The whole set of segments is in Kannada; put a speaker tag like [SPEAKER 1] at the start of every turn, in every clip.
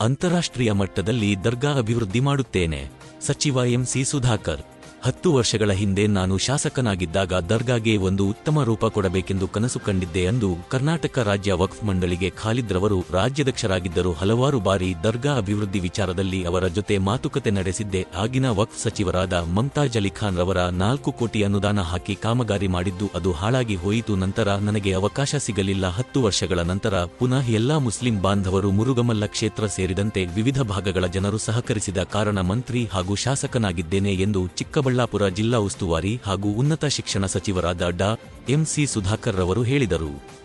[SPEAKER 1] ಅಂತಾರಾಷ್ಟ್ರೀಯ ಮಟ್ಟದಲ್ಲಿ ದರ್ಗಾ ಅಭಿವೃದ್ಧಿ ಮಾಡುತ್ತೇನೆ. ಸಚಿವ ಎಂಸಿ ಸುಧಾಕರ್. ಹತ್ತು ವರ್ಷಗಳ ಹಿಂದೆ ನಾನು ಶಾಸಕನಾಗಿದ್ದಾಗ ದರ್ಗಾಗೆ ಒಂದು ಉತ್ತಮ ರೂಪ ಕೊಡಬೇಕೆಂದು ಕನಸು ಕಂಡಿದ್ದೆ ಎಂದು ಕರ್ನಾಟಕ ರಾಜ್ಯ ವಕ್ಫ್ ಮಂಡಳಿಗೆ ಖಾಲಿದ್ರವರು ರಾಜ್ಯಾಧ್ಯಕ್ಷರಾಗಿದ್ದರು ಹಲವಾರು ಬಾರಿ ದರ್ಗಾ ಅಭಿವೃದ್ಧಿ ವಿಚಾರದಲ್ಲಿ ಅವರ ಜೊತೆ ಮಾತುಕತೆ ನಡೆಸಿದ್ದೆ. ಆಗಿನ ವಕ್ಫ್ ಸಚಿವರಾದ ಮಮತಾಜ್ ಅಲಿ ಖಾನ್ ರವರ ನಾಲ್ಕು ಕೋಟಿ ಅನುದಾನ ಹಾಕಿ ಕಾಮಗಾರಿ ಮಾಡಿದ್ದು ಅದು ಹಾಳಾಗಿ ಹೋಯಿತು. ನಂತರ ನನಗೆ ಅವಕಾಶ ಸಿಗಲಿಲ್ಲ. ಹತ್ತು ವರ್ಷಗಳ ನಂತರ ಪುನಃ ಎಲ್ಲಾ ಮುಸ್ಲಿಂ ಬಾಂಧವರು ಮುರುಗಮಲ್ಲ ಕ್ಷೇತ್ರ ಸೇರಿದಂತೆ ವಿವಿಧ ಭಾಗಗಳ ಜನರು ಸಹಕರಿಸಿದ ಕಾರಣ ಮಂತ್ರಿ ಹಾಗೂ ಶಾಸಕನಾಗಿದ್ದೇನೆ ಎಂದು ಚಿಕ್ಕಬಳ್ಳಾಪುರ ಜಿಲ್ಲಾ ಉಸ್ತುವಾರಿ ಹಾಗೂ ಉನ್ನತ ಶಿಕ್ಷಣ ಸಚಿವರಾದ ಡಾ. ಎಂಸಿ ಸುಧಾಕರ್ ರವರು ಹೇಳಿದರು.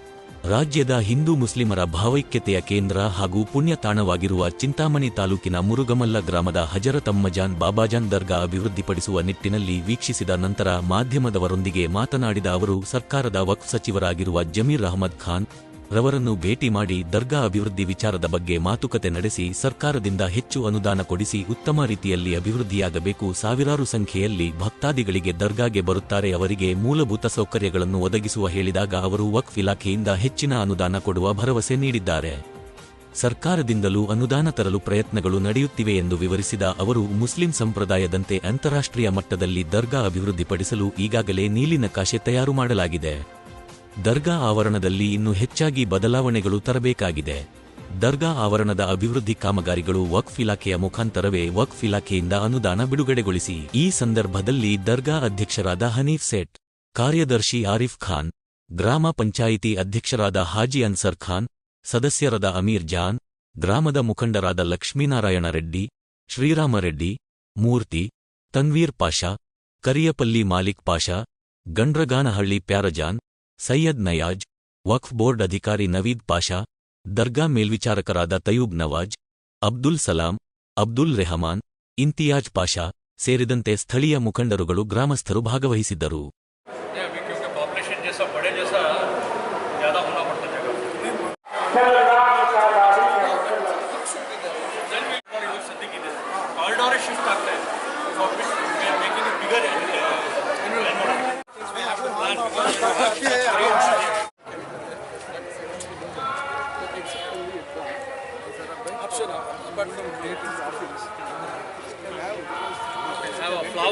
[SPEAKER 1] ರಾಜ್ಯದ ಹಿಂದೂ ಮುಸ್ಲಿಮರ ಭಾವೈಕ್ಯತೆಯ ಕೇಂದ್ರ ಹಾಗೂ ಪುಣ್ಯ ತಾಣವಾಗಿರುವ ಚಿಂತಾಮಣಿ ತಾಲೂಕಿನ ಮುರುಗಮಲ್ಲ ಗ್ರಾಮದ ಹಜರತಮ್ಮಜಾನ್ ಬಾಬಾಜಾನ್ ದರ್ಗಾ ಅಭಿವೃದ್ಧಿಪಡಿಸುವ ನಿಟ್ಟಿನಲ್ಲಿ ವೀಕ್ಷಿಸಿದ ನಂತರ ಮಾಧ್ಯಮದವರೊಂದಿಗೆ ಮಾತನಾಡಿದ ಅವರು, ಸರ್ಕಾರದ ವಕ್ಫ್ ಸಚಿವರಾಗಿರುವ ಜಮೀರ್ ಅಹಮದ್ ಖಾನ್ ರವರನ್ನು ಭೇಟಿ ಮಾಡಿ ದರ್ಗಾ ಅಭಿವೃದ್ಧಿ ವಿಚಾರದ ಬಗ್ಗೆ ಮಾತುಕತೆ ನಡೆಸಿ ಸರ್ಕಾರದಿಂದ ಹೆಚ್ಚು ಅನುದಾನ ಕೊಡಿಸಿ ಉತ್ತಮ ರೀತಿಯಲ್ಲಿ ಅಭಿವೃದ್ಧಿಯಾಗಬೇಕು, ಸಾವಿರಾರು ಸಂಖ್ಯೆಯಲ್ಲಿ ಭಕ್ತಾದಿಗಳಿಗೆ ದರ್ಗಾಗೆ ಬರುತ್ತಾರೆ, ಅವರಿಗೆ ಮೂಲಭೂತ ಸೌಕರ್ಯಗಳನ್ನು ಒದಗಿಸುವ ಹೇಳಿದಾಗ ಅವರು ವಕ್ಫ್ ಇಲಾಖೆಯಿಂದ ಹೆಚ್ಚಿನ ಅನುದಾನ ಕೊಡುವ ಭರವಸೆ ನೀಡಿದ್ದಾರೆ. ಸರ್ಕಾರದಿಂದಲೂ ಅನುದಾನ ತರಲು ಪ್ರಯತ್ನಗಳು ನಡೆಯುತ್ತಿವೆ ಎಂದು ವಿವರಿಸಿದ ಅವರು, ಮುಸ್ಲಿಂ ಸಂಪ್ರದಾಯದಂತೆ ಅಂತಾರಾಷ್ಟ್ರೀಯ ಮಟ್ಟದಲ್ಲಿ ದರ್ಗಾ ಅಭಿವೃದ್ಧಿಪಡಿಸಲು ಈಗಾಗಲೇ ನೀಲಿನ ಕಾಶೆ ತಯಾರು ಮಾಡಲಾಗಿದೆ. ದರ್ಗಾ ಆವರಣದಲ್ಲಿ ಇನ್ನು ಹೆಚ್ಚಾಗಿ ಬದಲಾವಣೆಗಳು ತರಬೇಕಾಗಿದೆ. ದರ್ಗಾ ಆವರಣದ ಅಭಿವೃದ್ಧಿ ಕಾಮಗಾರಿಗಳು ವಕ್ಫ್ ಇಲಾಖೆಯ ಮುಖಾಂತರವೇ ವಕ್ಫ್ ಇಲಾಖೆಯಿಂದ ಅನುದಾನ ಬಿಡುಗಡೆಗೊಳಿಸಿ. ಈ ಸಂದರ್ಭದಲ್ಲಿ ದರ್ಗಾ ಅಧ್ಯಕ್ಷರಾದ ಹನೀಫ್ ಸೇಠ್, ಕಾರ್ಯದರ್ಶಿ ಆರಿಫ್ ಖಾನ್, ಗ್ರಾಮ ಪಂಚಾಯಿತಿ ಅಧ್ಯಕ್ಷರಾದ ಹಾಜಿ ಅನ್ಸರ್ ಖಾನ್, ಸದಸ್ಯರಾದ ಅಮೀರ್ ಜಾನ್, ಗ್ರಾಮದ ಮುಖಂಡರಾದ ಲಕ್ಷ್ಮೀನಾರಾಯಣ ರೆಡ್ಡಿ ಶ್ರೀರಾಮರೆಡ್ಡಿ ಮೂರ್ತಿ, ತನ್ವೀರ್ ಪಾಷಾ, ಕರಿಯಪಲ್ಲಿ ಮಾಲಿಕ್ ಪಾಷಾ, ಗಂಡ್ರಗಾನಹಳ್ಳಿ ಪ್ಯಾರಜಾನ್ ಸೈಯದ್ ನಯಾಜ್ ವಕ್ಫ್ ಬೋರ್ಡ್ ಅಧಿಕಾರಿ ನವೀದ್ ಪಾಷಾ ದರ್ಗಾ ಮೇಲ್ವಿಚಾರಕರಾದ ತಯೂಬ್ ನವಾಜ್ ಅಬ್ದುಲ್ ಸಲಾಂ ಅಬ್ದುಲ್ ರೆಹಮಾನ್ ಇಂತಿಯಾಜ್ ಪಾಷಾ ಸೇರಿದಂತೆ ಸ್ಥಳೀಯ ಮುಖಂಡರುಗಳು ಗ್ರಾಮಸ್ಥರು ಭಾಗವಹಿಸಿದ್ದರು.
[SPEAKER 2] नहीं,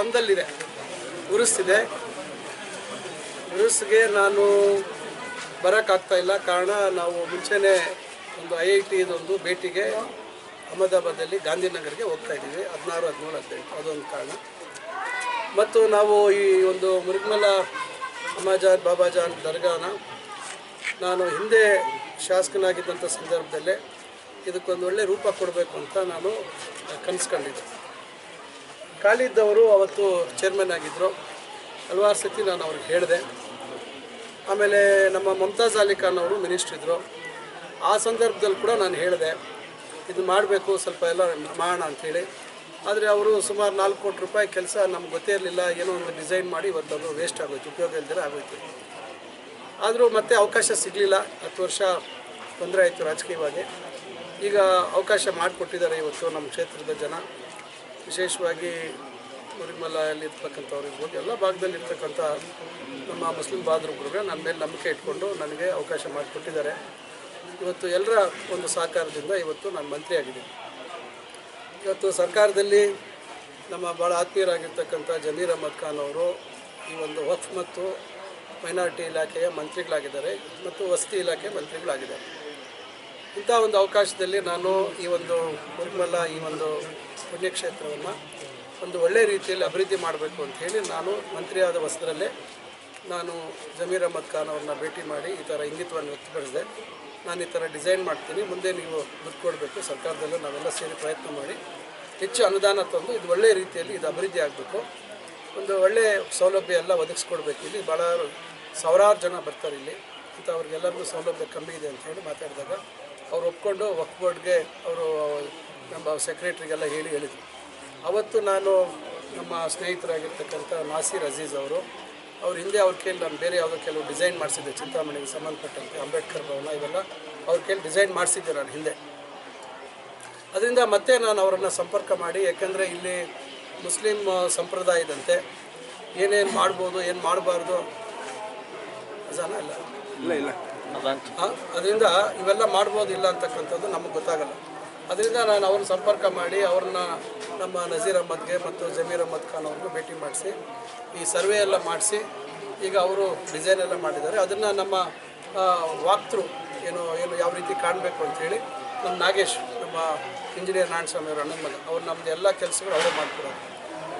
[SPEAKER 3] ಸಂದಲ್ಲಿದೆ ಉರುಸ್ತಿದೆ. ಉರುಸ್ಗೆ ನಾನು ಬರೋಕ್ಕಾಗ್ತಾ ಇಲ್ಲ. ಕಾರಣ ನಾವು ಮುಂಚೆನೇ ಒಂದು ಐ ಐ ಟಿದೊಂದು ಭೇಟಿಗೆ ಅಹಮದಾಬಾದಲ್ಲಿ ಗಾಂಧಿನಗರ್ಗೆ ಹೋಗ್ತಾ ಇದ್ದೀವಿ. ಹದಿನಾರು, ಹದಿನೇಳು, ಹದಿನೆಂಟು. ಅದೊಂದು ಕಾರಣ. ಮತ್ತು ನಾವು ಈ ಒಂದು ಮುರುಗ್ಮಲ ಅಮ್ಮಜಾನ್ ಬಾಬಾಜಾನ್ ದರ್ಗಾನ ನಾನು ಹಿಂದೆ ಶಾಸಕನಾಗಿದ್ದಂಥ ಸಂದರ್ಭದಲ್ಲೇ ಇದಕ್ಕೊಂದು ಒಳ್ಳೆ ರೂಪ ಕೊಡಬೇಕು ಅಂತ ನಾನು ಕನಸ್ಕೊಂಡಿದ್ದೆ. ಖಾಲಿದ್ದವರು ಅವತ್ತು ಚೇರ್ಮನ್ ಆಗಿದ್ದರು ಹಲವಾರು ಸತಿ ನಾನು ಅವ್ರಿಗೆ ಹೇಳಿದೆ. ಆಮೇಲೆ ನಮ್ಮ ಮಮತಾಜ್ ಅಲಿ ಖಾನ್ ಅವರು ಮಿನಿಸ್ಟ್ರ್ ಇದ್ದರು ಆ ಸಂದರ್ಭದಲ್ಲಿ ಕೂಡ ನಾನು ಹೇಳಿದೆ, ಇದು ಮಾಡಬೇಕು, ಸ್ವಲ್ಪ ಎಲ್ಲ ಮಾಡೋಣ ಅಂಥೇಳಿ ಆದರೆ ಅವರು ಸುಮಾರು ನಾಲ್ಕು ಕೋಟಿ ರೂಪಾಯಿ ಕೆಲಸ ನಮ್ಗೆ ಗೊತ್ತೇ ಇರಲಿಲ್ಲ, ಏನೋ ಒಂದು ಡಿಸೈನ್ ಮಾಡಿ ಇವತ್ತು ಅದು ವೇಸ್ಟ್ ಆಗೋಯ್ತು, ಉಪಯೋಗ ಇಲ್ದಿರ ಆಗೋಯ್ತು. ಆದರೂ ಮತ್ತೆ ಅವಕಾಶ ಸಿಗಲಿಲ್ಲ. ಹತ್ತು ವರ್ಷ ತೊಂದರೆ ಆಯಿತು ರಾಜಕೀಯವಾಗಿ. ಈಗ ಅವಕಾಶ ಮಾಡಿಕೊಟ್ಟಿದ್ದಾರೆ ಇವತ್ತು ನಮ್ಮ ಕ್ಷೇತ್ರದ ಜನ. ವಿಶೇಷವಾಗಿ ಇರ್ಬೋದು, ಎಲ್ಲ ಭಾಗದಲ್ಲಿ ಇರ್ತಕ್ಕಂಥ ನಮ್ಮ ಮುಸ್ಲಿಂ ಬಾಂಧವರುಗಳು ನನ್ನ ಮೇಲೆ ನಂಬಿಕೆ ಇಟ್ಕೊಂಡು ನನಗೆ ಅವಕಾಶ ಮಾಡಿಕೊಟ್ಟಿದ್ದಾರೆ. ಇವತ್ತು ಎಲ್ಲರ ಒಂದು ಸಹಕಾರದಿಂದ ಇವತ್ತು ನಾನು ಮಂತ್ರಿ ಇವತ್ತು ಸರ್ಕಾರದಲ್ಲಿ ನಮ್ಮ ಭಾಳ ಆತ್ಮೀಯರಾಗಿರ್ತಕ್ಕಂಥ ಜಮೀರ್ ಅಹಮದ್ ಖಾನ್ ಅವರು ಈ ಒಂದು ವಕ್ಫ್ ಮತ್ತು ಮೈನಾರಿಟಿ ಇಲಾಖೆಯ ಮಂತ್ರಿಗಳಾಗಿದ್ದಾರೆ ಮತ್ತು ವಸತಿ ಇಲಾಖೆ ಮಂತ್ರಿಗಳಾಗಿದ್ದಾರೆ. ಇಂಥ ಒಂದು ಅವಕಾಶದಲ್ಲಿ ನಾನು ಈ ಒಂದು ಮುರುಗಮಲ್ಲ ಈ ಒಂದು ಪುಣ್ಯಕ್ಷೇತ್ರವನ್ನು ಒಂದು ಒಳ್ಳೆಯ ರೀತಿಯಲ್ಲಿ ಅಭಿವೃದ್ಧಿ ಮಾಡಬೇಕು ಅಂತ ಹೇಳಿ ನಾನು ಮಂತ್ರಿಯಾದ ವಸ್ತ್ರದಲ್ಲೇ ನಾನು ಜಮೀರ್ ಅಹಮದ್ ಖಾನ್ ಅವ್ರನ್ನ ಭೇಟಿ ಮಾಡಿ ಈ ಥರ ಇಂಗಿತವನ್ನು ವ್ಯಕ್ತಪಡಿಸಿದೆ. ನಾನು ಈ ಥರ ಡಿಸೈನ್ ಮಾಡ್ತೀನಿ, ಮುಂದೆ ನೀವು ದುಡ್ಡು ಕೊಡಬೇಕು, ಸರ್ಕಾರದಲ್ಲೂ ನಾವೆಲ್ಲ ಸೇರಿ ಪ್ರಯತ್ನ ಮಾಡಿ. ಹೆಚ್ಚು ಅನುದಾನ ತಂದು ಇದು ಒಳ್ಳೆಯ ರೀತಿಯಲ್ಲಿ ಇದು ಅಭಿವೃದ್ಧಿ ಆಗಬೇಕು. ಒಂದು ಒಳ್ಳೆಯ ಸೌಲಭ್ಯ ಎಲ್ಲ ಒದಗಿಸ್ಕೊಡ್ಬೇಕು ಇಲ್ಲಿ. ಭಾಳ ಸಾವಿರಾರು ಜನ ಬರ್ತಾರೆ ಇಲ್ಲಿ. ಅಂತ ಅವ್ರಿಗೆಲ್ಲರಿಗೂ ಸೌಲಭ್ಯ ಕಮ್ಮಿ ಇದೆ ಅಂತ ಹೇಳಿ ಮಾತಾಡಿದಾಗ ಅವ್ರು ಒಪ್ಕೊಂಡು ವಕ್ಫ್ ಬೋರ್ಡ್ಗೆ ಅವರು ನಮ್ಮ ಸೆಕ್ರೆಟ್ರಿಗೆಲ್ಲ ಹೇಳಿ ಹೇಳಿದರು. ಅವತ್ತು ನಾನು ನಮ್ಮ ಸ್ನೇಹಿತರಾಗಿರ್ತಕ್ಕಂಥ ನಾಸೀರ್ ಅಜೀಜ್ ಅವರು ಅವ್ರ ಹಿಂದೆ ಅವ್ರ ಕೇಳಿ ನಾನು ಬೇರೆ ಯಾವುದೋ ಕೆಲವು ಡಿಸೈನ್ ಮಾಡಿಸಿದ್ದೆ ಚಿಂತಾಮಣಿಗೆ ಸಂಬಂಧಪಟ್ಟಂತೆ ಅಂಬೇಡ್ಕರ್ ಭವನ ಇವೆಲ್ಲ ಅವ್ರ ಕೇಳಿ ಡಿಸೈನ್ ಮಾಡಿಸಿದ್ದೆ ನಾನು ಹಿಂದೆ. ಅದರಿಂದ ಮತ್ತೆ ನಾನು ಅವರನ್ನು ಸಂಪರ್ಕ ಮಾಡಿ ಯಾಕೆಂದರೆ ಇಲ್ಲಿ ಮುಸ್ಲಿಂ ಸಂಪ್ರದಾಯದಂತೆ ಏನೇನು ಮಾಡ್ಬೋದು ಏನು ಮಾಡಬಾರ್ದು ಅಜಾನ ಇಲ್ಲ.
[SPEAKER 2] ಇಲ್ಲ ಇಲ್ಲ.
[SPEAKER 3] ಅದರಿಂದ ಇವೆಲ್ಲ ಮಾಡ್ಬೋದಿಲ್ಲ ಅಂತಕ್ಕಂಥದ್ದು ನಮಗೆ ಗೊತ್ತಾಗಲ್ಲ. ಅದರಿಂದ ನಾನು ಅವ್ರನ್ನ ಸಂಪರ್ಕ ಮಾಡಿ ಅವ್ರನ್ನ ನಮ್ಮ ನಜೀರ್ ಅಹ್ಮದ್ಗೆ ಮತ್ತು ಜಮೀರ್ ಅಹ್ಮದ್ ಖಾನ್ ಅವ್ರಿಗೆ ಭೇಟಿ ಮಾಡಿಸಿ, ಈ ಸರ್ವೆ ಎಲ್ಲ ಮಾಡಿಸಿ, ಈಗ ಅವರು ಡಿಸೈನ್ ಎಲ್ಲ ಮಾಡಿದ್ದಾರೆ. ಅದನ್ನು ನಮ್ಮ ವಾಕ್ತೃ ಏನು ಏನು ಯಾವ ರೀತಿ ಕಾಣಬೇಕು ಅಂಥೇಳಿ ನಮ್ಮ ನಾಗೇಶ್, ನಮ್ಮ ಇಂಜಿನಿಯರ್ ನಾರಾಯಣಸ್ವಾಮಿ ಅವರು ಅಣ್ಣನ ಮಗ, ಅವ್ರು ನಮ್ಮದು ಎಲ್ಲ ಕೆಲಸಗಳು ಅವರೇ ಮಾಡ್ಕೊಡೋದು.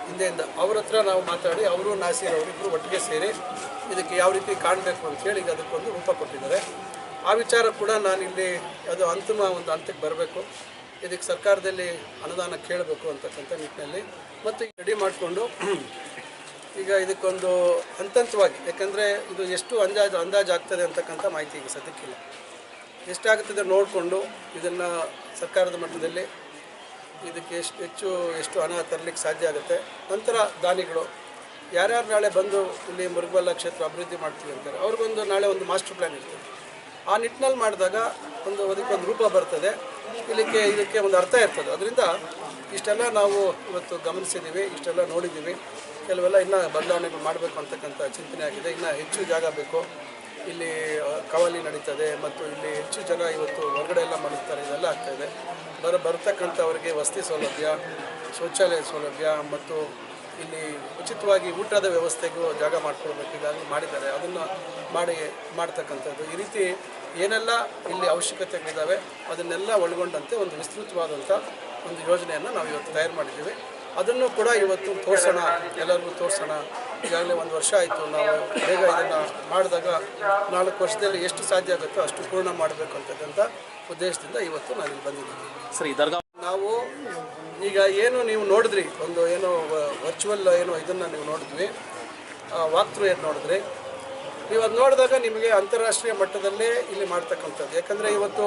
[SPEAKER 3] ಹಿಂದೆಯಿಂದ ಅವ್ರ ಹತ್ರ ನಾವು ಮಾತಾಡಿ, ಅವರು ನಾಸೀರ್ ಅವರಿಬ್ಬರು ಒಟ್ಟಿಗೆ ಸೇರಿ ಇದಕ್ಕೆ ಯಾವ ರೀತಿ ಕಾಣಬೇಕು ಅಂತೇಳಿ ಈಗ ಅದಕ್ಕೊಂದು ರೂಪ ಕೊಟ್ಟಿದ್ದಾರೆ. ಆ ವಿಚಾರ ಕೂಡ ನಾನು ಇಲ್ಲಿ ಅದು ಅಂತಿಮ ಒಂದು ಹಂತಕ್ಕೆ ಬರಬೇಕು. ಇದಕ್ಕೆ ಸರ್ಕಾರದಲ್ಲಿ ಅನುದಾನ ಕೇಳಬೇಕು ಅಂತಕ್ಕಂಥ ನಿಟ್ಟಿನಲ್ಲಿ ಮತ್ತು ರೆಡಿ ಮಾಡಿಕೊಂಡು ಈಗ ಇದಕ್ಕೊಂದು ಹಂತಂತವಾಗಿ, ಯಾಕಂದರೆ ಇದು ಎಷ್ಟು ಅಂದಾಜು ಅಂದಾಜು ಆಗ್ತದೆ ಅಂತಕ್ಕಂಥ ಮಾಹಿತಿ ಈಗ ಸದ್ಯಕ್ಕಿಲ್ಲ. ಎಷ್ಟಾಗುತ್ತದೆ ನೋಡಿಕೊಂಡು ಇದನ್ನು ಸರ್ಕಾರದ ಮಟ್ಟದಲ್ಲಿ ಇದಕ್ಕೆ ಎಷ್ಟು ಹೆಚ್ಚು ಎಷ್ಟು ಹಣ ತರಲಿಕ್ಕೆ ಸಾಧ್ಯ ಆಗುತ್ತೆ. ನಂತರ ದಾನಿಗಳು, ಯಾರ್ಯಾರು ನಾಳೆ ಬಂದು ಇಲ್ಲಿ ಮುರುಗಬಲ್ಲ ಕ್ಷೇತ್ರ ಅಭಿವೃದ್ಧಿ ಮಾಡ್ತೀವಿ ಅಂತಾರೆ, ಅವ್ರಿಗೊಂದು ನಾಳೆ ಒಂದು ಮಾಸ್ಟರ್ ಪ್ಲ್ಯಾನ್ ಇರ್ತದೆ. ಆ ನಿಟ್ಟಿನಲ್ಲಿ ಮಾಡಿದಾಗ ಒಂದು ಅದಕ್ಕೊಂದು ರೂಪ ಬರ್ತದೆ. ಇಲ್ಲಿಗೆ ಇದಕ್ಕೆ ಒಂದು ಅರ್ಥ ಇರ್ತದೆ. ಅದರಿಂದ ಇಷ್ಟೆಲ್ಲ ನಾವು ಇವತ್ತು ಗಮನಿಸಿದ್ದೀವಿ, ಇಷ್ಟೆಲ್ಲ ನೋಡಿದ್ದೀವಿ. ಕೆಲವೆಲ್ಲ ಇನ್ನೂ ಬದಲಾವಣೆಗಳು ಮಾಡಬೇಕು ಅಂತಕ್ಕಂಥ ಚಿಂತನೆ ಆಗಿದೆ. ಇನ್ನೂ ಹೆಚ್ಚು ಜಾಗ ಬೇಕು. ಇಲ್ಲಿ ಕವಾಲಿ ನಡೀತದೆ ಮತ್ತು ಇಲ್ಲಿ ಹೆಚ್ಚು ಜನ ಇವತ್ತು ಹೊರಗಡೆ ಎಲ್ಲ ಮಾಡ್ತಾರೆ ಇದೆಲ್ಲ ಆಗ್ತಾಯಿದೆ ಬರ, ಬರ್ತಕ್ಕಂಥವ್ರಿಗೆ ವಸತಿ ಸೌಲಭ್ಯ, ಶೌಚಾಲಯ ಸೌಲಭ್ಯ ಮತ್ತು ಇಲ್ಲಿ ಉಚಿತವಾಗಿ ಊಟದ ವ್ಯವಸ್ಥೆಗೂ ಜಾಗ ಮಾಡಿಕೊಡ್ಬೇಕು ಈಗಾಗಲೇ ಮಾಡಿದ್ದಾರೆ. ಅದನ್ನು ಮಾಡಿ ಮಾಡ್ತಕ್ಕಂಥದ್ದು. ಈ ರೀತಿ ಏನೆಲ್ಲ ಇಲ್ಲಿ ಅವಶ್ಯಕತೆಗಳಿದ್ದಾವೆ ಅದನ್ನೆಲ್ಲ ಒಳಗೊಂಡಂತೆ ಒಂದು ವಿಸ್ತೃತವಾದಂಥ ಒಂದು ಯೋಜನೆಯನ್ನು ನಾವು ಇವತ್ತು ತಯಾರು ಮಾಡಿದ್ದೀವಿ. ಅದನ್ನು ಕೂಡ ಇವತ್ತು ತೋರಿಸೋಣ ಎಲ್ಲರಿಗೂ ತೋರಿಸೋಣ. ಈಗಾಗಲೇ ಒಂದು ವರ್ಷ ಆಯಿತು. ನಾವು ಬೇಗ ಇದನ್ನು ಮಾಡಿದಾಗ ನಾಲ್ಕು ವರ್ಷದಲ್ಲಿ ಎಷ್ಟು ಸಾಧ್ಯ ಆಗುತ್ತೋ ಅಷ್ಟು ಪೂರ್ಣ ಮಾಡಬೇಕು ಅಂತಕ್ಕಂಥ ಉದ್ದೇಶದಿಂದ ಇವತ್ತು ನಾನು ಇಲ್ಲಿ ಬಂದಿದ್ದೀನಿ
[SPEAKER 4] ಸರಿ ದರ್ಗಾ
[SPEAKER 3] ನಾವು ಈಗ ಏನು ನೀವು ನೋಡಿದ್ರಿ? ಒಂದು ಏನು ವರ್ಚುವಲ್ ಏನು ಇದನ್ನು ನೀವು ನೋಡಿದ್ವಿ ವಾಕ್ಥ್ರೂ ಏನು ನೋಡಿದ್ರಿ? ನೀವು ಅದು ನೋಡಿದಾಗ ನಿಮಗೆ ಅಂತಾರಾಷ್ಟ್ರೀಯ ಮಟ್ಟದಲ್ಲೇ ಇಲ್ಲಿ ಮಾಡ್ತಕ್ಕಂಥದ್ದು. ಯಾಕಂದರೆ ಇವತ್ತು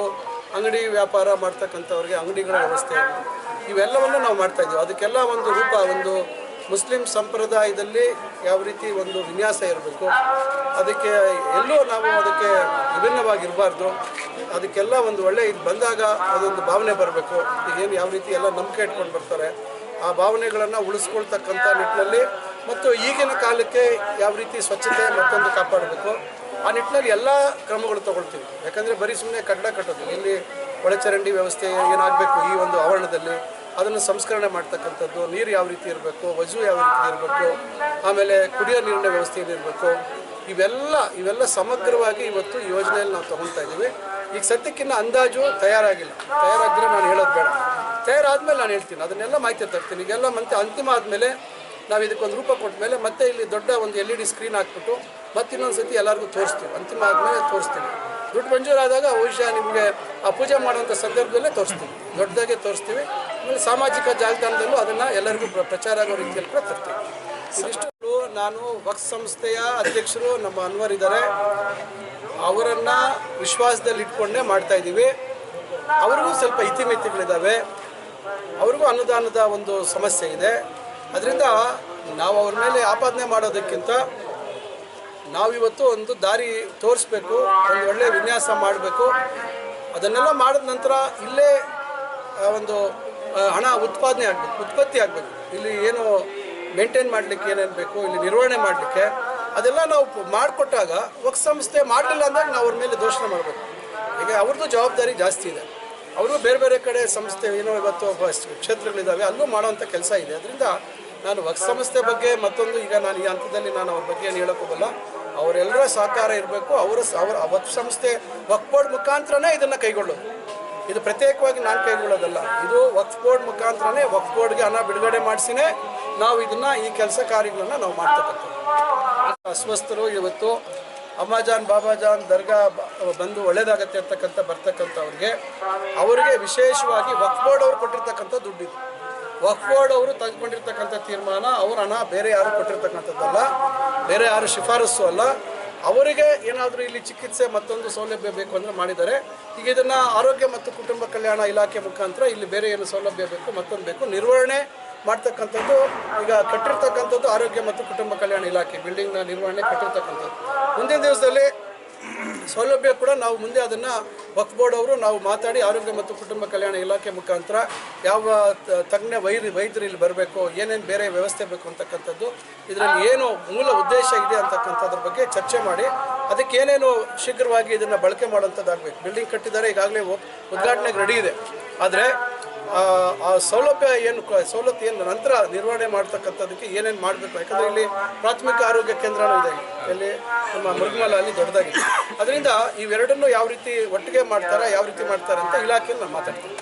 [SPEAKER 3] ಅಂಗಡಿ ವ್ಯಾಪಾರ ಮಾಡ್ತಕ್ಕಂಥವ್ರಿಗೆ ಅಂಗಡಿಗಳ ವ್ಯವಸ್ಥೆ, ಇವೆಲ್ಲವನ್ನು ನಾವು ಮಾಡ್ತಾ ಇದ್ದೀವಿ. ಅದಕ್ಕೆಲ್ಲ ಒಂದು ರೂಪ, ಒಂದು ಮುಸ್ಲಿಂ ಸಂಪ್ರದಾಯದಲ್ಲಿ ಯಾವ ರೀತಿ ಒಂದು ವಿನ್ಯಾಸ ಇರಬೇಕು, ಅದಕ್ಕೆ ಎಲ್ಲೂ ನಾವು ಅದಕ್ಕೆ ವಿಭಿನ್ನವಾಗಿರಬಾರ್ದು, ಅದಕ್ಕೆಲ್ಲ ಒಂದು ಒಳ್ಳೆ ಇದು ಬಂದಾಗ ಅದೊಂದು ಭಾವನೆ ಬರಬೇಕು ಈಗೇನು ಯಾವ ರೀತಿ ಎಲ್ಲ ನಂಬಿಕೆ ಇಟ್ಕೊಂಡು ಬರ್ತಾರೆ, ಆ ಭಾವನೆಗಳನ್ನು ಉಳಿಸ್ಕೊಳ್ತಕ್ಕಂಥ ನಿಟ್ಟಿನಲ್ಲಿ ಮತ್ತು ಈಗಿನ ಕಾಲಕ್ಕೆ ಯಾವ ರೀತಿ ಸ್ವಚ್ಛತೆ ಮತ್ತೊಂದು ಕಾಪಾಡಬೇಕು, ಆ ನಿಟ್ಟಿನಲ್ಲಿ ಎಲ್ಲ ಕ್ರಮಗಳು ತಗೊಳ್ತೀವಿ. ಯಾಕಂದರೆ ಬರೀ ಸುಮ್ಮನೆ ಕಟ್ಟಡ ಕಟ್ಟೋದು, ಇಲ್ಲಿ ಒಳಚರಂಡಿ ವ್ಯವಸ್ಥೆ ಏನಾಗಬೇಕು ಈ ಒಂದು ಆವರಣದಲ್ಲಿ ಅದನ್ನು ಸಂಸ್ಕರಣೆ ಮಾಡ್ತಕ್ಕಂಥದ್ದು, ನೀರು ಯಾವ ರೀತಿ ಇರಬೇಕು, ವಜು ಯಾವ ರೀತಿ ಇರಬೇಕು, ಆಮೇಲೆ ಕುಡಿಯೋ ನೀರಿನ ವ್ಯವಸ್ಥೆ ಏನಿರಬೇಕು, ಇವೆಲ್ಲ ಇವೆಲ್ಲ ಸಮಗ್ರವಾಗಿ ಇವತ್ತು ಯೋಜನೆಯಲ್ಲಿ ನಾವು ತಗೊಳ್ತಾ ಇದ್ದೀವಿ. ಈಗ ಸದ್ಯಕ್ಕಿನ್ನ ಅಂದಾಜು ತಯಾರಾಗಿಲ್ಲ. ತಯಾರಾಗಿದ್ರೆ ನಾನು ಹೇಳೋದು ಬೇಡ. ತಯಾರಾದ್ಮೇಲೆ ನಾನು ಹೇಳ್ತೀನಿ. ಅದನ್ನೆಲ್ಲ ಮಾಹಿತಿ ತರ್ತೀನಿ. ಈಗೆಲ್ಲ ಮತ್ತೆ ಅಂತಿಮ ಆದಮೇಲೆ ನಾವು ಇದಕ್ಕೊಂದು ರೂಪ ಕೊಟ್ಟ ಮೇಲೆ ಮತ್ತೆ ಇಲ್ಲಿ ದೊಡ್ಡ ಒಂದು ಎಲ್ ಇ ಡಿ ಸ್ಕ್ರೀನ್ ಹಾಕ್ಬಿಟ್ಟು ಮತ್ತೆ ಇನ್ನೊಂದು ಸತಿ ಎಲ್ಲರಿಗೂ ತೋರಿಸ್ತೀವಿ. ಅಂತಿಮ ಆದಮೇಲೆ ತೋರಿಸ್ತೀವಿ ದುಡ್ಡು ಮಂಜೂರಾದಾಗ ಬಹುಶಃ ನಿಮಗೆ ಆ ಪೂಜೆ ಮಾಡುವಂಥ ಸಂದರ್ಭದಲ್ಲೇ ತೋರಿಸ್ತೀವಿ ದೊಡ್ಡದಾಗೆ ತೋರಿಸ್ತೀವಿ. ಆಮೇಲೆ ಸಾಮಾಜಿಕ ಜಾಲತಾಣದಲ್ಲೂ ಅದನ್ನು ಎಲ್ಲರಿಗೂ ಪ್ರ- ಪ್ರಚಾರ ಆಗೋ ರೀತಿಯಲ್ಲಿ ಕೂಡ ತರ್ತೀವಿ. ಇದಿಷ್ಟು ನಾನು ವಕ್ ಸಂಸ್ಥೆಯ ಅಧ್ಯಕ್ಷರು, ನಮ್ಮ ಅನ್ವರ್ ಇದ್ದಾರೆ ಅವರನ್ನು ವಿಶ್ವಾಸದಲ್ಲಿ ಇಟ್ಕೊಂಡೇ ಮಾಡ್ತಾ ಇದ್ದೀವಿ ಅವ್ರಿಗೂ ಸ್ವಲ್ಪ ಇತಿಮಿತಿಗಳಿದ್ದಾವೆ ಅವ್ರಿಗೂ ಅನುದಾನದ ಒಂದು ಸಮಸ್ಯೆ ಇದೆ. ಅದರಿಂದ ನಾವು ಅವ್ರ ಮೇಲೆ ಆಪಾದನೆ ಮಾಡೋದಕ್ಕಿಂತ ನಾವಿವತ್ತು ಒಂದು ದಾರಿ ತೋರಿಸ್ಬೇಕು, ಒಂದು ಒಳ್ಳೆಯ ವಿನ್ಯಾಸ ಮಾಡಬೇಕು. ಅದನ್ನೆಲ್ಲ ಮಾಡಿದ ನಂತರ ಇಲ್ಲೇ ಒಂದು ಹಣ ಉತ್ಪಾದನೆ ಆಗಬೇಕು, ಉತ್ಪತ್ತಿ ಆಗಬೇಕು. ಇಲ್ಲಿ ಏನು ಮೇಂಟೈನ್ ಮಾಡಲಿಕ್ಕೆ ಏನೇನು ಬೇಕು, ಇಲ್ಲಿ ನಿರ್ವಹಣೆ ಮಾಡಲಿಕ್ಕೆ, ಅದೆಲ್ಲ ನಾವು ಮಾಡಿಕೊಟ್ಟಾಗ ಒಕ್ ಸಂಸ್ಥೆ ಮಾಡಲಿಲ್ಲ ಅಂದಾಗ ನಾವು ಅವ್ರ ಮೇಲೆ ದೋಷಣೆ ಮಾಡಬೇಕು. ಈಗ ಅವ್ರದ್ದು ಜವಾಬ್ದಾರಿ ಜಾಸ್ತಿ ಇದೆ. ಅವರು ಬೇರೆ ಬೇರೆ ಕಡೆ ಸಂಸ್ಥೆ ಏನೋ ಇವತ್ತು ಕ್ಷೇತ್ರಗಳಿದ್ದಾವೆ ಅಲ್ಲೂ ಮಾಡೋವಂಥ ಕೆಲಸ ಇದೆ. ಅದರಿಂದ ನಾನು ವಕ್ ಸಂಸ್ಥೆ ಬಗ್ಗೆ ಮತ್ತೊಂದು ಈಗ ನಾನು ಈ ಹಂತದಲ್ಲಿ ನಾನು ಅವ್ರ ಬಗ್ಗೆ ಏನು ಹೇಳೋಕೆ ಹೋಗಲ್ಲ ಅವರೆಲ್ಲರ ಸಹಕಾರ ಇರಬೇಕು, ಅವರ ಅವರ ವಕ್ ಸಂಸ್ಥೆ ವಕ್ ಬೋರ್ಡ್ ಮುಖಾಂತರನೇ ಇದನ್ನು ಕೈಗೊಳ್ಳೋದು. ಇದು ಪ್ರತ್ಯೇಕವಾಗಿ ನಾನು ಕೈಗೊಳ್ಳೋದಲ್ಲ. ಇದು ವಕ್ಫ್ ಬೋರ್ಡ್ ಮುಖಾಂತರನೇ ವಕ್ಫ್ ಬೋರ್ಡ್ಗೆ ಹಣ ಬಿಡುಗಡೆ ಮಾಡಿಸಿನೇ ನಾವು ಇದನ್ನು ಈ ಕೆಲಸ ಕಾರ್ಯಗಳನ್ನು ನಾವು ಮಾಡ್ತಕ್ಕಂಥದ್ದು ಅಸ್ವಸ್ಥರು ಇವತ್ತು ಅಮ್ಮಾಜಾನ್ ಬಾಬಾಜಾನ್ ದರ್ಗಾ ಬಂದು ಒಳ್ಳೇದಾಗತ್ತೆ ಅಂತಕ್ಕಂಥ ಬರ್ತಕ್ಕಂಥವ್ರಿಗೆ ಅವರಿಗೆ ವಿಶೇಷವಾಗಿ ವಕ್ಫ್ ಬೋರ್ಡ್ ಅವರು ಕೊಟ್ಟಿರ್ತಕ್ಕಂಥ ದುಡ್ಡಿದೆ. ವಕ್ಫ್ ಬೋರ್ಡ್ ಅವರು ತೆಗೆದುಕೊಂಡಿರ್ತಕ್ಕಂಥ ತೀರ್ಮಾನ ಅವ್ರ ಹಣ ಬೇರೆ ಯಾರು ಕೊಟ್ಟಿರ್ತಕ್ಕಂಥದ್ದಲ್ಲ. ಬೇರೆ ಯಾರು ಶಿಫಾರಸ್ಸು ಅಲ್ಲ. ಅವರಿಗೆ ಏನಾದರೂ ಇಲ್ಲಿ ಚಿಕಿತ್ಸೆ ಮತ್ತೊಂದು ಸೌಲಭ್ಯ ಬೇಕು ಅಂದರೆ ಮಾಡಿದ್ದಾರೆ. ಈಗ ಇದನ್ನು ಆರೋಗ್ಯ ಮತ್ತು ಕುಟುಂಬ ಕಲ್ಯಾಣ ಇಲಾಖೆ ಮುಖಾಂತರ ಇಲ್ಲಿ ಬೇರೆ ಏನು ಸೌಲಭ್ಯ ಬೇಕು, ಮತ್ತೊಂದು ಬೇಕು. ನಿರ್ವಹಣೆ ಮಾಡ್ತಕ್ಕಂಥದ್ದು, ಈಗ ಕಟ್ಟಿರ್ತಕ್ಕಂಥದ್ದು ಆರೋಗ್ಯ ಮತ್ತು ಕುಟುಂಬ ಕಲ್ಯಾಣ ಇಲಾಖೆ ಬಿಲ್ಡಿಂಗ್ನ ನಿರ್ವಹಣೆ ಕಟ್ಟಿರ್ತಕ್ಕಂಥದ್ದು. ಮುಂದಿನ ದಿವಸದಲ್ಲಿ ಸೌಲಭ್ಯ ಕೂಡ ನಾವು ಮುಂದೆ ಅದನ್ನು ವಕ್ಫ್ ಬೋರ್ಡ್ ಅವರು ನಾವು ಮಾತಾಡಿ ಆರೋಗ್ಯ ಮತ್ತು ಕುಟುಂಬ ಕಲ್ಯಾಣ ಇಲಾಖೆ ಮುಖಾಂತರ ಯಾವ ತಜ್ಞ ವೈದ್ಯ ವೈದ್ಯರು ಇಲ್ಲಿ ಬರಬೇಕು, ಏನೇನು ಬೇರೆ ವ್ಯವಸ್ಥೆ ಬೇಕು ಅಂತಕ್ಕಂಥದ್ದು, ಇದರಲ್ಲಿ ಏನು ಮೂಲ ಉದ್ದೇಶ ಇದೆ ಅಂತಕ್ಕಂಥದ್ರ ಬಗ್ಗೆ ಚರ್ಚೆ ಮಾಡಿ, ಅದಕ್ಕೆ ಏನೇನು ಶೀಘ್ರವಾಗಿ ಇದನ್ನು ಬಳಕೆ ಮಾಡುವಂಥದ್ದಾಗಬೇಕು. ಬಿಲ್ಡಿಂಗ್ ಕಟ್ಟಿದ್ದಾರೆ, ಈಗಾಗಲೇ ಉದ್ಘಾಟನೆಗೆ ರೆಡಿ ಇದೆ. ಆದರೆ ಆ ಸೌಲಭ್ಯ ಏನು ಸವಲತ್ತು ಏನು ನಂತರ ನಿರ್ವಹಣೆ ಮಾಡ್ತಕ್ಕಂಥದ್ದಕ್ಕೆ ಏನೇನು ಮಾಡಬೇಕು? ಯಾಕಂದರೆ ಇಲ್ಲಿ ಪ್ರಾಥಮಿಕ ಆರೋಗ್ಯ ಕೇಂದ್ರನೂ ಇದೆ. ಇಲ್ಲಿ ನಮ್ಮ ಮೃಗಮಲ ಅಲ್ಲಿ ದೊಡ್ಡದಾಗಿದೆ. ಅದರಿಂದ ಇವೆರಡನ್ನೂ ಯಾವ ರೀತಿ ಒಟ್ಟಿಗೆ ಮಾಡ್ತಾರೆ, ಯಾವ ರೀತಿ ಮಾಡ್ತಾರೆ ಅಂತ ಇಲಾಖೆಯಲ್ಲಿ ನಾನು ಮಾತಾಡ್ತೀನಿ.